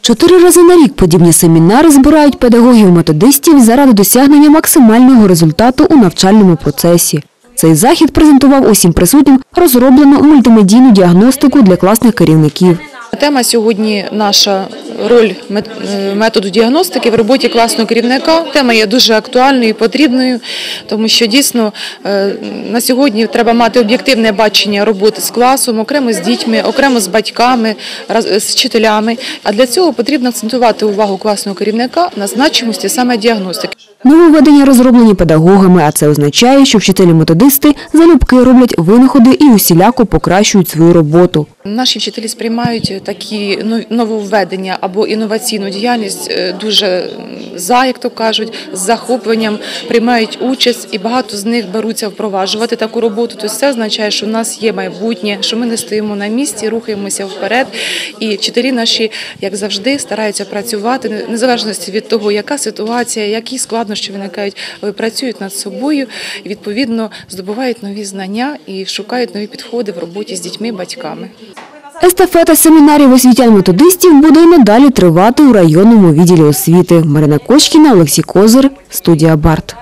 Чотири рази на рік подібні семінари збирають педагогів-методистів заради досягнення максимального результату у навчальному процесі. Цей захід презентував усім присутнім розроблену мультимедійну діагностику для класних керівників. Тема сьогодні наша роль е, методу діагностики в роботі класного керівника. Тема є дуже актуальною і потрібною, тому що дійсно е, на сьогодні треба мати об'єктивне бачення роботи з класом, окремо з дітьми, окремо з батьками, з вчителями. А для цього потрібно акцентувати увагу класного керівника на значимості саме діагностики. Нововведення розроблені педагогами, а це означає, що вчителі-методисти залюбки роблять винаходи і усіляко покращують свою роботу. Наші вчителі сприймають такі ну, нововведення або інноваційну діяльність е, дуже за, як то кажуть, з захопленням приймають участь, і багато з них беруться впроваджувати таку роботу. Тобто це означає, що в нас є майбутнє, що ми не стоїмо на місці, рухаємося вперед. І вчителі наші, як завжди, стараються працювати не- незалежно від того, яка ситуація, які складнощі виникають, але працюють над собою і відповідно здобувають нові знання і шукають нові підходи в роботі з дітьми, батьками. Естафета семінарів освітян-методистів буде й надалі тривати у районному відділі освіти. Марина Кочкіна, Олексій Козир, студія Барт.